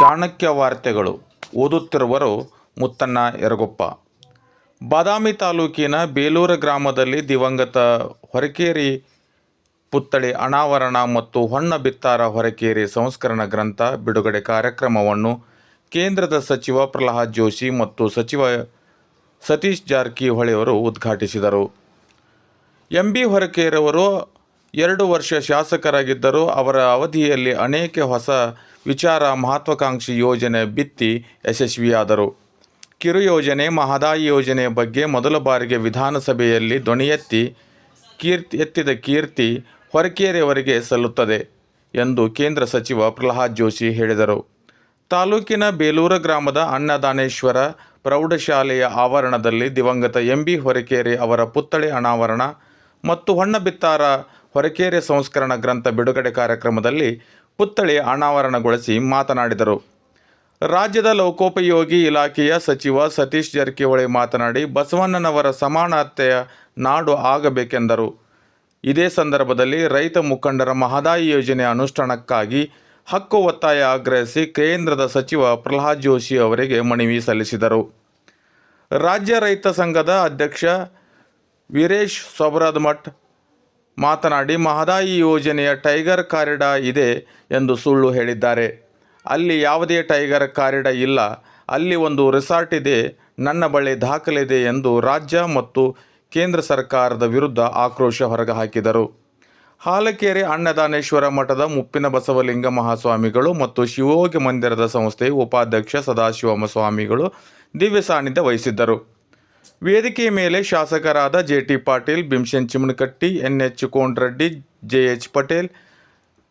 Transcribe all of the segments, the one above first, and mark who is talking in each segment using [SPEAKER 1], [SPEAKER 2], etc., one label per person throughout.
[SPEAKER 1] ಚಾಣಕ್ಯ ವಾರ್ತೆಗಳು ಓದುತ್ತಿರುವರು ಮುತ್ತಣ್ಣ ಎರಗೊಪ್ಪ ಬಾದಾಮಿ ತಾಲೂಕಿನ ಬೇಲೂರ ಗ್ರಾಮದಲ್ಲಿ ದಿವಂಗತ ಹೊರಕೇರಿ ಪುತ್ಥಳಿ ಅನಾವರಣ ಮತ್ತು ಹೊಣ್ಣ ಬಿತ್ತಾರ ಹೊರಕೇರಿ ಸಂಸ್ಕರಣ ಗ್ರಂಥ ಬಿಡುಗಡೆ ಕಾರ್ಯಕ್ರಮವನ್ನು ಕೇಂದ್ರದ ಸಚಿವ ಪ್ರಹ್ಲಾದ್ ಜೋಶಿ ಮತ್ತು ಸಚಿವ ಸತೀಶ್ ಜಾರಕಿಹೊಳಿಯವರು ಉದ್ಘಾಟಿಸಿದರು. ಎಂ ಬಿ ಹೊರಕೇರವರು ಎರಡು ವರ್ಷ ಶಾಸಕರಾಗಿದ್ದರೂ ಅವರ ಅವಧಿಯಲ್ಲಿ ಅನೇಕ ಹೊಸ ವಿಚಾರ ಮಹತ್ವಾಕಾಂಕ್ಷಿ ಯೋಜನೆ ಬಿತ್ತಿ ಯಶಸ್ವಿಯಾದರು. ಕಿರು ಯೋಜನೆ, ಮಹದಾಯಿ ಯೋಜನೆಯ ಬಗ್ಗೆ ಮೊದಲ ಬಾರಿಗೆ ವಿಧಾನಸಭೆಯಲ್ಲಿ ದೊಣಿಯೆತ್ತಿ ಕೀರ್ತಿ ಎತ್ತಿದ ಕೀರ್ತಿ ಹೊರಕೇರಿಯವರಿಗೆ ಸಲ್ಲುತ್ತದೆ ಎಂದು ಕೇಂದ್ರ ಸಚಿವ ಪ್ರಹ್ಲಾದ್ ಜೋಶಿ ಹೇಳಿದರು. ತಾಲೂಕಿನ ಬೇಲೂರ ಗ್ರಾಮದ ಅನ್ನದಾನೇಶ್ವರ ಪ್ರೌಢಶಾಲೆಯ ಆವರಣದಲ್ಲಿ ದಿವಂಗತ ಎಂ ಬಿ ಹೊರಕೇರಿ ಅವರ ಪುತ್ಥಳಿ ಅನಾವರಣ ಮತ್ತು ಹೊನ್ನಬಿತ್ತಾರ ಹೊರಕೇರಿ ಸಂಸ್ಕರಣ ಗ್ರಂಥ ಬಿಡುಗಡೆ ಕಾರ್ಯಕ್ರಮದಲ್ಲಿ ಪುತ್ಥಳಿ ಅನಾವರಣಗೊಳಿಸಿ ಮಾತನಾಡಿದರು. ರಾಜ್ಯದ ಲೋಕೋಪಯೋಗಿ ಇಲಾಖೆಯ ಸಚಿವ ಸತೀಶ್ ಜಾರಕಿಹೊಳಿ ಮಾತನಾಡಿ, ಬಸವಣ್ಣನವರ ಸಮಾನತೆಯ ನಾಡು ಆಗಬೇಕೆಂದರು. ಇದೇ ಸಂದರ್ಭದಲ್ಲಿ ರೈತ ಮುಖಂಡರ ಮಹದಾಯಿ ಯೋಜನೆ ಅನುಷ್ಠಾನಕ್ಕಾಗಿ ಹಕ್ಕು ಒತ್ತಾಯ ಆಗ್ರಹಿಸಿ ಕೇಂದ್ರದ ಸಚಿವ ಪ್ರಹ್ಲಾದ್ ಜೋಶಿ ಅವರಿಗೆ ಮನವಿ ಸಲ್ಲಿಸಿದರು. ರಾಜ್ಯ ರೈತ ಸಂಘದ ಅಧ್ಯಕ್ಷ ವೀರೇಶ್ ಸೊಬರದಮಠ್ ಮಾತನಾಡಿ, ಮಹದಾಯಿ ಯೋಜನೆಯ ಟೈಗರ್ ಕಾರಿಡ ಇದೆ ಎಂದು ಸುಳ್ಳು ಹೇಳಿದ್ದಾರೆ. ಅಲ್ಲಿ ಯಾವುದೇ ಟೈಗರ್ ಕಾರಿಡ ಇಲ್ಲ. ಅಲ್ಲಿ ಒಂದು ರೆಸಾರ್ಟ್ ಇದೆ. ನನ್ನ ಬಳಿ ದಾಖಲಿದೆ ಎಂದು ರಾಜ್ಯ ಮತ್ತು ಕೇಂದ್ರ ಸರ್ಕಾರದ ವಿರುದ್ಧ ಆಕ್ರೋಶ ಹೊರಹಾಕಿದರು. ಹಾಲಕೇರಿ ಅನ್ನದಾನೇಶ್ವರ ಮಠದ ಮುಪ್ಪಿನ ಬಸವಲಿಂಗ ಮಹಾಸ್ವಾಮಿಗಳು ಮತ್ತು ಶಿವೋಗಿ ಮಂದಿರದ ಸಂಸ್ಥೆಯ ಉಪಾಧ್ಯಕ್ಷ ಸದಾಶಿವಮ ಸ್ವಾಮಿಗಳು ದಿವ್ಯ ಸಾನ್ನಿಧ್ಯ ವಹಿಸಿದ್ದರು. ವೇದಿಕೆಯ ಮೇಲೆ ಶಾಸಕರಾದ J T Patil, Bhimsen Chimmanakatti N H Kondreddy J H Patel,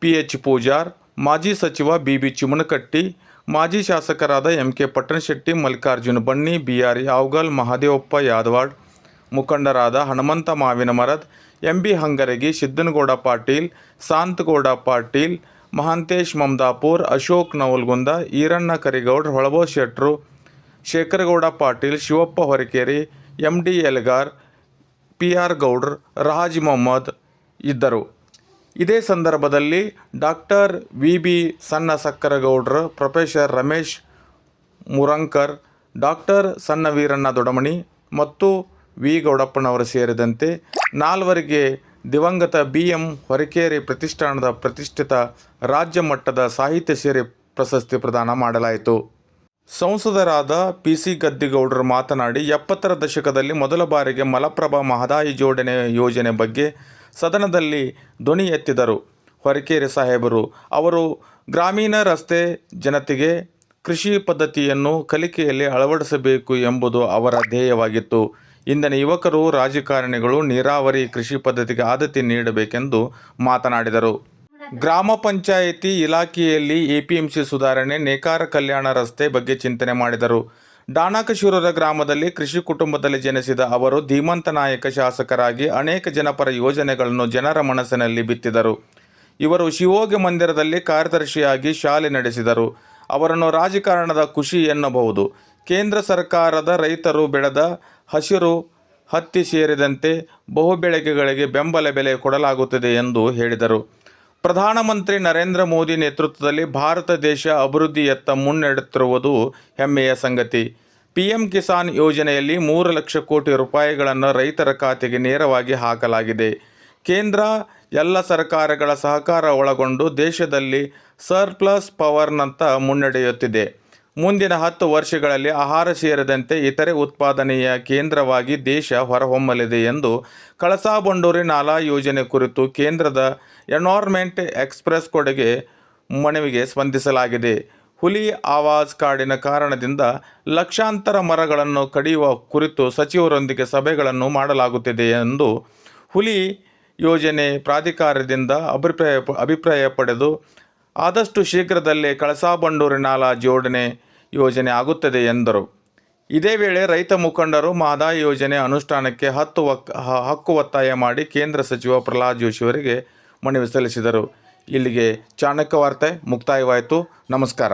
[SPEAKER 1] P H Pujar, ಮಾಜಿ ಸಚಿವ ಬಿ ಬಿ ಚಿಮನಕಟ್ಟಿ ಮಾಜಿ ಶಾಸಕರಾದ M K Pattanashetti, Mallikarjuna Banni B R Yavagal Mahadevappa Yadawad, ಮುಖಂಡರಾದ Hanumantha Mavinamarad, M B Hangaragi, Siddanagouda Patil, Santagouda Patil, Mahantesh Mamadapur, Ashok Navalgund, Iranna Karigoudar Holabo Shettru Shekharagouda Patil, Shivappa Horakeri M D Elgar P R Goudar Rahaj Mohammad ಇದ್ದರು. ಇದೇ ಸಂದರ್ಭದಲ್ಲಿ doctor V B Sanna Sakkaragoudar professor Ramesh Murankar, doctor Sanna Veeranna Dodamani ಮತ್ತು V. ಗೌಡಪ್ಪನವರು ಸೇರಿದಂತೆ ನಾಲ್ವರಿಗೆ ದಿವಂಗತ B M Horakeri ಪ್ರತಿಷ್ಠಾನದ ಪ್ರತಿಷ್ಠಿತ ರಾಜ್ಯ ಮಟ್ಟದ ಸಾಹಿತ್ಯ ಸೇರಿ ಪ್ರಶಸ್ತಿ ಪ್ರದಾನ ಮಾಡಲಾಯಿತು. ಸಂಸದರಾದ ಪಿ ಸಿ ಗದ್ದಿಗೌಡರು ಮಾತನಾಡಿ, ಎಪ್ಪತ್ತರ ದಶಕದಲ್ಲಿ ಮೊದಲ ಬಾರಿಗೆ ಮಲಪ್ರಭಾ ಮಹದಾಯಿ ಜೋಡಣೆ ಯೋಜನೆ ಬಗ್ಗೆ ಸದನದಲ್ಲಿ ಧ್ವನಿ ಎತ್ತಿದರು. ಹೊರಕೇರಿ ಸಾಹೇಬರು, ಅವರು ಗ್ರಾಮೀಣ ರಸ್ತೆ ಜನತೆಗೆ ಕೃಷಿ ಪದ್ಧತಿಯನ್ನು ಕಲಿಕೆಯಲ್ಲಿ ಅಳವಡಿಸಬೇಕು ಎಂಬುದು ಅವರ ಧ್ಯೇಯವಾಗಿತ್ತು. ಇಂದಿನ ಯುವಕರು ರಾಜಕಾರಣಿಗಳು ನೀರಾವರಿ ಕೃಷಿ ಪದ್ಧತಿಗೆ ಆದ್ಯತೆ ನೀಡಬೇಕೆಂದು ಮಾತನಾಡಿದರು. ಗ್ರಾಮ ಪಂಚಾಯಿತಿ ಇಲಾಖೆಯಲ್ಲಿ ಎಪಿಎಂಸಿ ಸುಧಾರಣೆ, ನೇಕಾರ ಕಲ್ಯಾಣ ರಸ್ತೆ ಬಗ್ಗೆ ಚಿಂತನೆ ಮಾಡಿದರು. ಡಾಣಕಶೂರರ ಗ್ರಾಮದಲ್ಲಿ ಕೃಷಿ ಕುಟುಂಬದಲ್ಲಿ ಜನಿಸಿದ ಅವರು ಧೀಮಂತ ನಾಯಕ ಶಾಸಕರಾಗಿ ಅನೇಕ ಜನಪರ ಯೋಜನೆಗಳನ್ನು ಜನರ ಮನಸ್ಸಿನಲ್ಲಿ ಬಿತ್ತಿದರು. ಇವರು ಶಿವೋಗಿ ಮಂದಿರದಲ್ಲಿ ಕಾರ್ಯದರ್ಶಿಯಾಗಿ ಶಾಲೆ ನಡೆಸಿದರು. ಅವರನ್ನು ರಾಜಕಾರಣದ ಖುಷಿ ಎನ್ನಬಹುದು. ಕೇಂದ್ರ ಸರ್ಕಾರದ ರೈತರು ಬೆಳೆದ ಹಸಿರು ಹತ್ತಿ ಸೇರಿದಂತೆ ಬಹುಬೆಳೆಗೆಗಳಿಗೆ ಬೆಂಬಲ ಬೆಲೆ ಕೊಡಲಾಗುತ್ತಿದೆ ಎಂದು ಹೇಳಿದರು. ಪ್ರಧಾನಮಂತ್ರಿ ನರೇಂದ್ರ ಮೋದಿ ನೇತೃತ್ವದಲ್ಲಿ ಭಾರತ ದೇಶ ಅಭಿವೃದ್ಧಿಯತ್ತ ಮುನ್ನಡೆಯುತ್ತಿರುವುದು ಹೆಮ್ಮೆಯ ಸಂಗತಿ. ಪಿಎಂ ಕಿಸಾನ್ ಯೋಜನೆಯಲ್ಲಿ ಮೂರು ಲಕ್ಷ ಕೋಟಿ ರೂಪಾಯಿಗಳನ್ನು ರೈತರ ಖಾತೆಗೆ ನೇರವಾಗಿ ಹಾಕಲಾಗಿದೆ. ಕೇಂದ್ರ, ಎಲ್ಲ ಸರ್ಕಾರಗಳ ಸಹಕಾರ ಒಳಗೊಂಡು ದೇಶದಲ್ಲಿ ಸರ್ಪ್ಲಸ್ ಪವರ್ನಂತ ಮುನ್ನಡೆಯುತ್ತಿದೆ. ಮುಂದಿನ ಹತ್ತು ವರ್ಷಗಳಲ್ಲಿ ಆಹಾರ ಸೇರಿದಂತೆ ಇತರೆ ಉತ್ಪಾದನೆಯ ಕೇಂದ್ರವಾಗಿ ದೇಶ ಹೊರಹೊಮ್ಮಲಿದೆ ಎಂದು ಕಳಸಾ ಬಂಡೂರಿ ನಾಲಾ ಯೋಜನೆ ಕುರಿತು ಕೇಂದ್ರದ ಎನ್ವಾರ್ಮೆಂಟ್ ಎಕ್ಸ್ಪ್ರೆಸ್ ಕೊಡುಗೆ ಮನವಿಗೆ ಸ್ಪಂದಿಸಲಾಗಿದೆ. ಹುಲಿ ಆವಾಜ್ ಕಾಡಿನ ಕಾರಣದಿಂದ ಲಕ್ಷಾಂತರ ಮರಗಳನ್ನು ಕಡಿಯುವ ಕುರಿತು ಸಚಿವರೊಂದಿಗೆ ಸಭೆಗಳನ್ನು ಮಾಡಲಾಗುತ್ತಿದೆ ಎಂದು ಹುಲಿ ಯೋಜನೆ ಪ್ರಾಧಿಕಾರದಿಂದ ಅಭಿಪ್ರಾಯ ಅಭಿಪ್ರಾಯ ಪಡೆದು ಆದಷ್ಟು ಶೀಘ್ರದಲ್ಲೇ ಕಳಸಾ ಬಂಡೂರಿ ನಾಲಾ ಜೋಡಣೆ ಯೋಜನೆ ಆಗುತ್ತದೆ ಎಂದರು. ಇದೇ ವೇಳೆ ರೈತ ಮುಖಂಡರು ಮಾದಾ ಯೋಜನೆ ಅನುಷ್ಠಾನಕ್ಕೆ ಹತ್ತು ಒಕ್ ಹಕ್ಕು ಒತ್ತಾಯ ಮಾಡಿ ಕೇಂದ್ರ ಸಚಿವ ಪ್ರಹ್ಲಾದ್ ಜೋಶಿ ಅವರಿಗೆ ಮನವಿ ಸಲ್ಲಿಸಿದರು. ಇಲ್ಲಿಗೆ ಚಾಣಕ್ಯ ವಾರ್ತೆ, ಮುಕ್ತಾಯವಾಯಿತು. ನಮಸ್ಕಾರ.